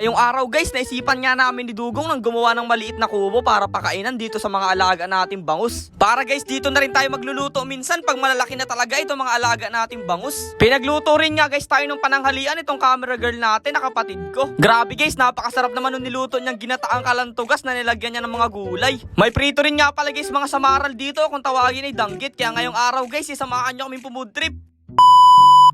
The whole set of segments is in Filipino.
Yung araw guys, naisipan nga namin ni Dugong nang gumawa ng maliit na kubo para pakainan dito sa mga alaga nating bangus. Para guys, dito na rin tayo magluluto minsan pag malalaki na talaga itong mga alaga nating bangus. Pinagluto rin nga guys tayo ng pananghalian itong camera girl natin na kapatid ko. Grabe guys, napakasarap naman nung niluto niyang ginataang kalantugas na nilagyan niya ng mga gulay. May prito rin nga pala guys mga samaral dito kung tawagin ay danggit. Kaya ngayong araw guys, isamahan niyo kaming pumud trip.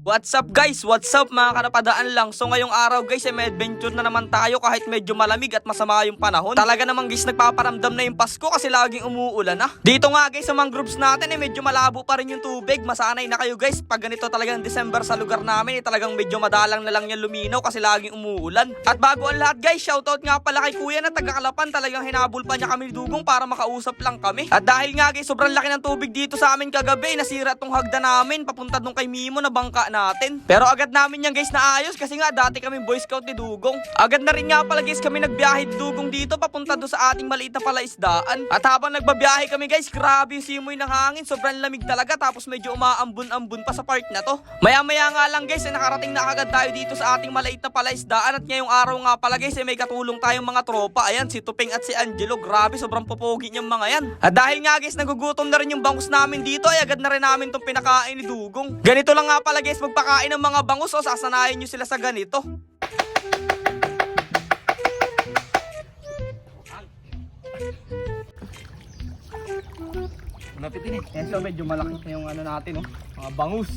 What's up guys? What's up mga kanapadaan lang? So ngayong araw guys ay may adventure na naman tayo kahit medyo malamig at masama yung panahon. Talaga naman guys nagpaparamdam na yung Pasko kasi laging umuulan na. Dito nga guys sa mga groups natin ay medyo malabo pa rin yung tubig. Masanay na kayo guys pag ganito talagang December sa lugar namin ay talagang medyo madalang na lang yan luminaw kasi laging umuulan. At bago ang lahat guys, shoutout nga pala kay kuya na taga Kalapan talagang hinabol pa niya kami Dugong para makausap lang kami. At dahil nga guys sobrang laki ng tubig dito sa amin kagabi nasira tong hagda namin papunta nung kay Mimo na bangka natin. Pero agad namin yan guys naayos kasi nga dati kami boy scout ni Dugong. Agad na rin nga pala guys kami nagbiyahe Dugong dito papunta doon sa ating maliit na palaisdaan. At habang nagbabiyahe kami guys, grabe yung simoy ng hangin. Sobrang lamig talaga tapos medyo umaambun-ambun pa sa part na to. Maya-maya nga lang guys, ay nakarating na agad tayo dito sa ating maliit na palaisdaan. At ngayong araw nga pala guys, ay may katulong tayong mga tropa. Ayan, si Tuping at si Angelo. Grabe, sobrang popogi niyang mga yan. At dahil nga guys, nagugutom na rin yung bangus namin dito, ay agad na rin namin tong pinakain ni Dugong. Ganito lang nga pala guys, magpakain ng mga bangus o sasanayin nyo sila sa ganito. Malapit din eh. So medyo malaki pa yung ano natin, oh. Mga bangus.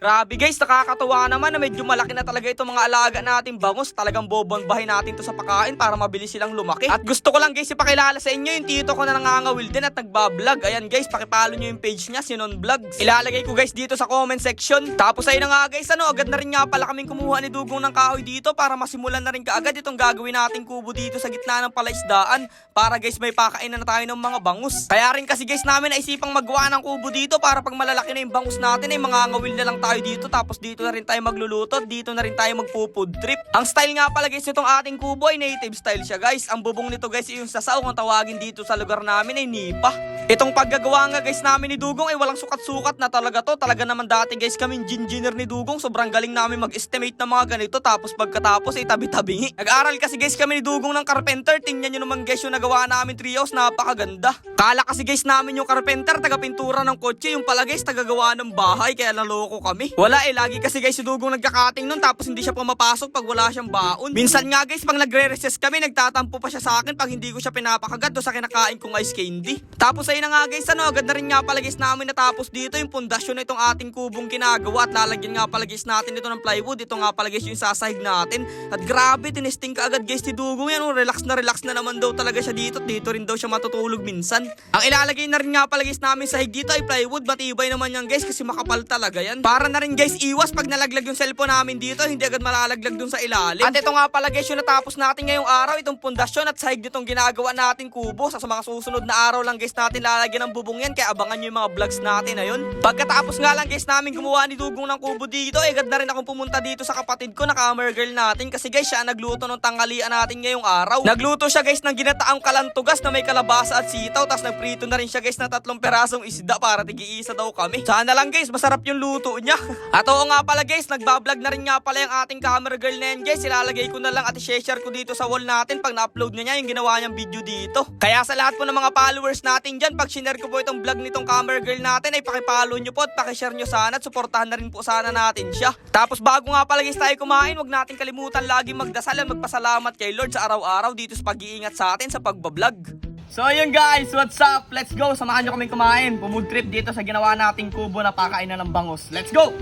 Grabe guys, nakakatuwa naman na medyo malaki na talaga itong mga alaga nating bangus. Talagang bobombahin natin to sa pakain para mabilis silang lumaki. At gusto ko lang guys ipakilala sa inyo yung tito ko na nangangawil din at nagbablog. Ayan guys, pakipalo nyo yung page niya, Sinon Vlogs. Ilalagay ko guys dito sa comment section. Tapos ayun nga guys, ano, agad na rin nga pala kaming kumuha ni Dugong ng kahoy dito para masimulan na rin kaagad itong gagawin nating kubo dito sa gitna ng palaisdaan. Para guys, may pakainan na tayo ng mga bangus. Kaya rin kasi guys namin naisipang magawa ng kubo dito para pag malalaki na yung bangus natin ay mangangawil na lang tayo dito tapos dito na rin tayo magluluto dito na rin tayo magpo-food trip. Ang style nga pala guys nitong ating kubo ay native style siya guys. Ang bubong nito guys yung sasaw kung tawagin dito sa lugar namin ay nipa. Itong paggagawa nga guys namin ni Dugong ay walang sukat-sukat na talaga to. Talaga naman dati guys kaming engineer ni Dugong. Sobrang galing namin mag-estimate ng mga ganito. Tapos pagkatapos ay tabi-tabingi nag-aral kasi guys kami ni Dugong ng carpenter. Tingnan nyo naman guys yung nagawa namin treehouse napakaganda. Kala kasi guys namin yung carpenter taga pintura ng kotse. Yung pala guys tagagawa ng bahay kaya naloko kami wala eh, lagi kasi guys si Dugong nagkakating nun tapos hindi siya pumapasok pag wala siyang baon. Minsan nga guys, pag nagre-recess kami, nagtatampo pa siya sa akin pag hindi ko siya pinapakagat do sa kinakain kong ice candy. Tapos ayun nga guys, ano, agad na rin nga pala guys namin natapos dito yung pundasyon na itong ating kubong ginagawa at lalagyan nga pala guys natin ito ng plywood. Ito nga pala guys yung sasahig natin. At grabe, tinesting ka agad guys si Dugong yan. Oh, relax na relax na naman daw talaga siya dito. Dito rin daw siya matutulog minsan. Ang ilalagay na rin nga pala guys namin sahig dito ay plywood. Matibay naman yan guys kasi makapal talaga yan. Para na rin guys iwas pag nalaglag yung cellphone namin dito, hindi agad malalaglag dun sa ilalim. At ito nga pala guys yung natapos natin ngayong araw, itong pundasyon at sahig ditong ginagawa natin kubo. Sa mga susunod na araw lang guys natin lalagyan ng bubong yan, kaya abangan nyo yung mga vlogs natin na yun. Pagkatapos nga lang guys namin gumawa ni Dugong ng kubo dito, eh agad na rin akong pumunta dito sa kapatid ko na camera girl natin kasi guys siya nagluto ng tanghalian natin ngayong araw. Nagluto siya guys ng ginataang kalantugas na may kalabasa at sitaw, tapos nagprito na rin siya guys ng tatlong perasong isda para tigi-isa daw kami. Sana lang guys, masarap yung luto niya. At oo nga pala guys, nagbablog na rin nga pala yung ating camera girl na yan guys. Ilalagay ko na lang at i-share ko dito sa wall natin pag na-upload na niya yung ginawa niyang video dito. Kaya sa lahat po ng mga followers natin dyan, pag sinare ko po itong vlog nitong camera girl natin ay pakipollow nyo po at pakishare nyo sana at suportahan na rin po sana natin siya. Tapos bago nga pala guys tayo kumain, wag natin kalimutan lagi magdasal at magpasalamat kay Lord sa araw-araw dito sa pag-iingat sa atin sa pagbablog. So ayun guys, what's up? Let's go! Samahan nyo kami kumain. Pumud trip dito sa ginawa nating kubo na pakainan ng bangus. Let's go!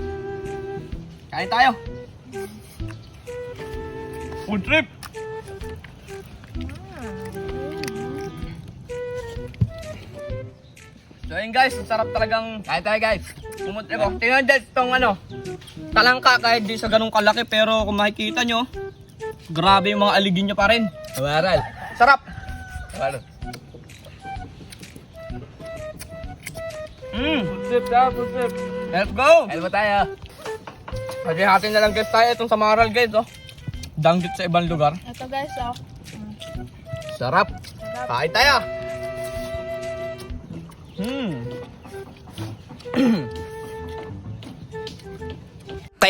Kain tayo! Food trip! So ayun guys, ang sarap talagang kain tayo guys. Pumud trip oh. Tingnan guys itong ano, talangka kahit di sa ganung kalaki pero kung makikita nyo, grabe yung mga aligin nyo pa rin. Waral. Sarap! Waral. Mm. Sip daw, sip. Let's go! Hello tayo. Kasi natin na lang guys tayo itong samaral guys oh. Danggit sa ibang lugar. Ito guys, oh. Sarap. Kain tayo! Hmm.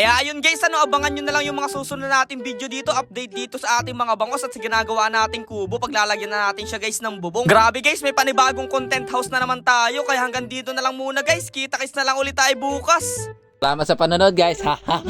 Kaya ayun guys, ano, abangan nyo na lang yung mga susunod nating video dito, update dito sa ating mga bangos at sa ginagawa nating kubo. Paglalagyan na natin siya guys ng bubong. Grabe guys, may panibagong content house na naman tayo. Kaya hanggang dito na lang muna guys. Kita-kits na lang ulit tayo bukas. Salamat sa panonood guys. Ha.